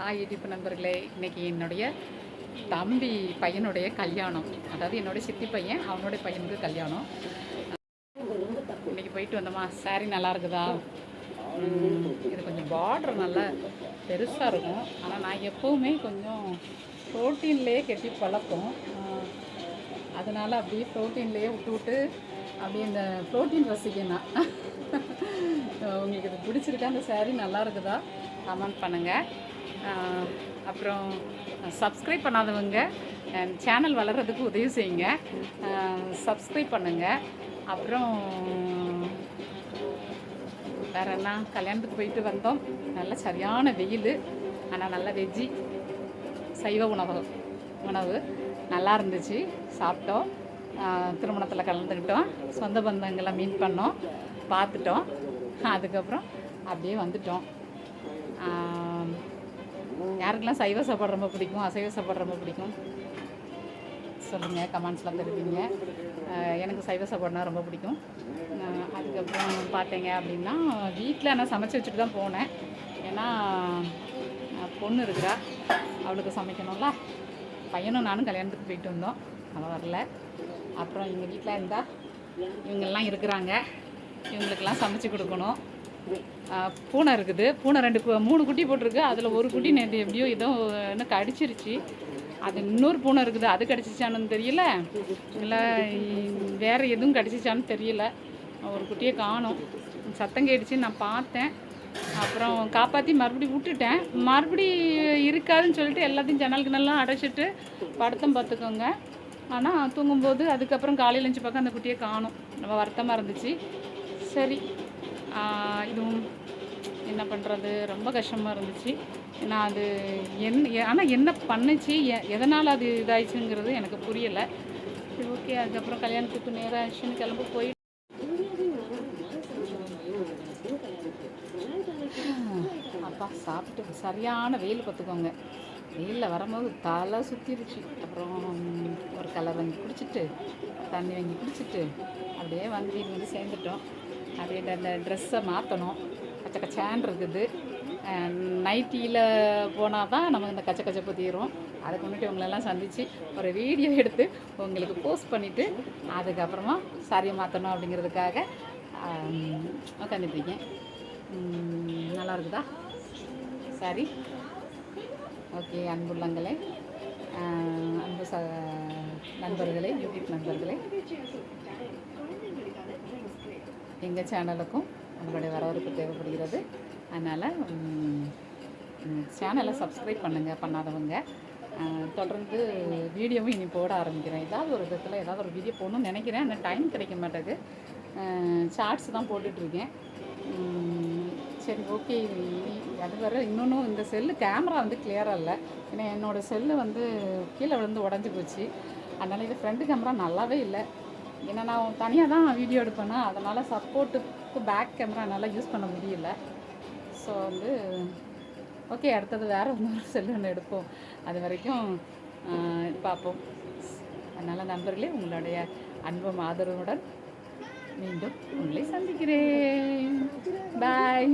Hi இடிப்பு நண்பர்களே. இன்றைக்கி என்னுடைய தம்பி பையனுடைய கல்யாணம். அதாவது என்னுடைய சித்தி பையன் அவனுடைய பையனுக்கு கல்யாணம். இன்னைக்கு போயிட்டு வந்தோமா? சாரி நல்லா இருக்குதா? இது கொஞ்சம் பார்டர் நல்லா பெருசாக இருக்கும். ஆனால் நான் எப்போவுமே கொஞ்சம் ப்ரோட்டீன்லேயே கெட்டி பழக்கம். அதனால் அதனால அப்படியே ப்ரோட்டீன்லேயே விட்டு விட்டு அப்படியே இந்த ப்ரோட்டீன் ரசிக்கணும் உங்களுக்கு இது பிடிச்சிருக்கா? அந்த saree நல்லா இருக்குதா? கமெண்ட் பண்ணுங்கள் அப்புறம் சப்ஸ்கிரைப் பண்ணாதவங்க சேனல் வளர்கிறதுக்கு உதவி செய்யுங்க. சப்ஸ்கிரைப் பண்ணுங்கள் அப்புறம் வேற என்ன? கல்யாணத்துக்கு போயிட்டு வந்தோம். நல்ல சரியான வெயில். ஆனால் நல்ல வெஜ்ஜி சைவ உணவு உணவு. நல்லா இருந்துச்சு. சாப்பிட்டோம். திருமணத்தில் கலந்துக்கிட்டோம். சொந்த பந்தங்களை மீட் பண்ணோம். பார்த்துட்டோம். அதுக்கப்புறம் அப்படியே வந்துட்டோம். யாருக்கெல்லாம் சைவ சாப்பாடு ரொம்ப பிடிக்கும் அசைவ சாப்பாடு ரொம்ப பிடிக்கும். சொல்லுங்கள் கமெண்ட்ஸ்லாம் தெரிவிங்க. எனக்கு சைவ சாப்பாடுனா ரொம்ப பிடிக்கும். அதுக்கப்புறம் பார்த்தீங்க அப்படின்னா வீட்டில் நான் சமைச்சு வச்சுட்டு தான் போனேன். ஏன்னா பொண்ணு இருக்கிறா. அவளுக்கு சமைக்கணும்ல. பையனும் நானும் கல்யாணத்துக்கு போயிட்டு வந்தோம். அவள் வரல. அப்புறம் எங்கள் வீட்டில் இருந்தால் இவங்கெல்லாம் இருக்கிறாங்க. இவங்களுக்கெல்லாம் சமைச்சு கொடுக்கணும். பூனை இருக்குது. பூனை ரெண்டு மூணு குட்டி போட்டிருக்கு. அதில் ஒரு குட்டி நேற்று எப்படியோ ஏதோ என்ன கடிச்சிருச்சு. அது இன்னொரு பூனை இருக்குது. அது கடிச்சிச்சான்னு தெரியல. இல்லை வேறு எதுவும் கடிச்சிச்சான்னு தெரியல. ஒரு குட்டியை காணோம். சத்தம் கேட்டுச்சு நான் பார்த்தேன். அப்புறம் காப்பாற்றி மறுபடியும் விட்டுட்டேன். மறுபடி இருக்காதுன்னு சொல்லிட்டு எல்லாத்தையும் ஜன்னலுக்கு நல்லா அடைச்சிட்டு படுத்தம் பார்த்துக்கோங்க. ஆனால் தூங்கும்போது அதுக்கப்புறம் காலையில் எழுந்து பார்க்க அந்த குட்டியை காணும். ரொம்ப வருத்தமாக இருந்துச்சு. சரி. இதுவும் என்ன பண்ணுறது ரொம்ப கஷ்டமாக இருந்துச்சு. நான் அது என் ஆனால் என்ன பண்ணுச்சு? எ- எதனால் அது இதாயிடுச்சுங்கிறது எனக்கு புரியலை. சரி ஓகே. அதுக்கப்புறம் கல்யாணத்துக்கு நேராக ஆச்சுன்னு கிளம்ப போய் அப்பா சாப்பிட்டு சரியான வெயில் பார்த்துக்கோங்க. வெயிலில் வரும்போது தலை சுற்றிருச்சு அப்புறம் ஒரு கலர் வாங்கி குடிச்சிட்டு தண்ணி வாங்கி குடிச்சிட்டு அப்படியே வந்து இருந்து வந்து சேர்ந்துட்டோம். அப்படியே அந்த ட்ரெஸ்ஸை மாற்றணும் கச்ச கச்சான் இருக்குது நைட்டியில் போனால் தான் நம்ம இந்த கச்ச கச்சப்பு தீரும். அதுக்கு முன்னாடி உங்களெல்லாம் சந்தித்து ஒரு வீடியோ எடுத்து உங்களுக்கு போஸ்ட் பண்ணிவிட்டு அதுக்கப்புறமா சாரியை மாற்றணும் அப்படிங்கிறதுக்காக உட்காந்துட்ருக்கேன் நல்லா இருக்குதா? சாரி ஓகே அன்புள்ளங்களே அன்பு ச நண்பர்களே யூடியூப் நண்பர்களே. எங்கள் சேனலுக்கும் உங்களுடைய வரவேற்பு தேவைப்படுகிறது. அதனால் சேனலை சப்ஸ்கிரைப் பண்ணுங்கள் பண்ணாதவங்க. தொடர்ந்து வீடியோவும் இனி போட ஆரம்பிக்கிறேன். ஏதாவது ஒரு விதத்தில் ஏதாவது ஒரு வீடியோ போடணும்னு நினைக்கிறேன். ஆனால் டைம் கிடைக்க மாட்டேங்குது. ஷார்ட்ஸ் தான் போட்டுட்ருக்கேன். சரி ஓகே. அது வர இன்னொன்றும் இந்த செல்லு கேமரா வந்து கிளியராக இல்லை. ஏன்னா என்னோடய செல்லு வந்து கீழே விழுந்து உடஞ்சி போச்சு. அதனால் இது ஃப்ரண்ட் கேமரா நல்லாவே இல்லை. ஏன்னா நான் தனியாக தான் வீடியோ எடுப்பேனா அதனால் சப்போர்ட்டுக்கு பேக் கேமரா என்னால் யூஸ் பண்ண முடியல. ஸோ வந்து ஓகே அடுத்தது வேறு இன்னொரு செல்லு ஒன்று எடுப்போம். அது வரைக்கும் பார்ப்போம். அதனால் நண்பர்களே உங்களுடைய அன்பும் ஆதரவுடன் மீண்டும் உங்களை சந்திக்கிறேன். பாய்